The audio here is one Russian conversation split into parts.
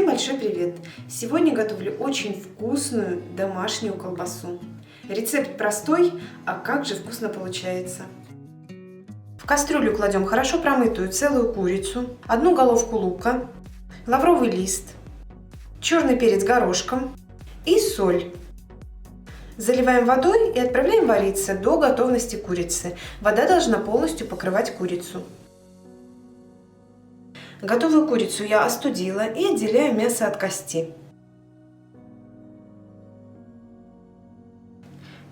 большой привет! Сегодня готовлю очень вкусную домашнюю колбасу. Рецепт простой, а как же вкусно получается. В кастрюлю кладем хорошо промытую целую курицу, одну головку лука, лавровый лист, черный перец горошком и соль. Заливаем водой и отправляем вариться до готовности курицы. Вода должна полностью покрывать курицу. Готовую курицу я остудила и отделяю мясо от кости.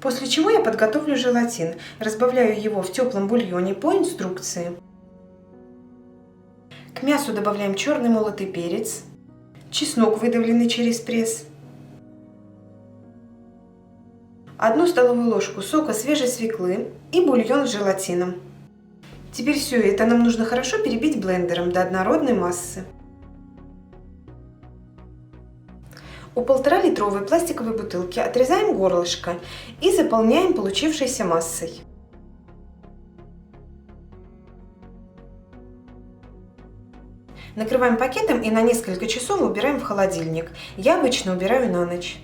После чего я подготовлю желатин. Разбавляю его в теплом бульоне по инструкции. К мясу добавляем черный молотый перец, чеснок, выдавленный через пресс, одну столовую ложку сока свежей свеклы и бульон с желатином. Теперь все это нам нужно хорошо перебить блендером до однородной массы. У полтора литровой пластиковой бутылки отрезаем горлышко и заполняем получившейся массой. Накрываем пакетом и на несколько часов убираем в холодильник. Я обычно убираю на ночь.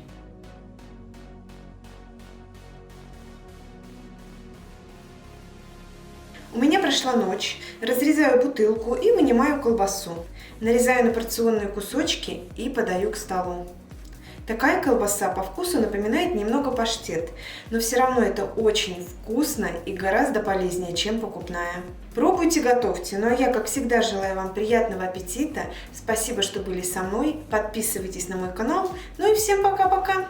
Прошла ночь. Разрезаю бутылку и вынимаю колбасу. Нарезаю на порционные кусочки и подаю к столу. Такая колбаса по вкусу напоминает немного паштет, но все равно это очень вкусно и гораздо полезнее, чем покупная. Пробуйте, готовьте. Ну а я, как всегда, желаю вам приятного аппетита. Спасибо, что были со мной. Подписывайтесь на мой канал. Ну и всем пока-пока.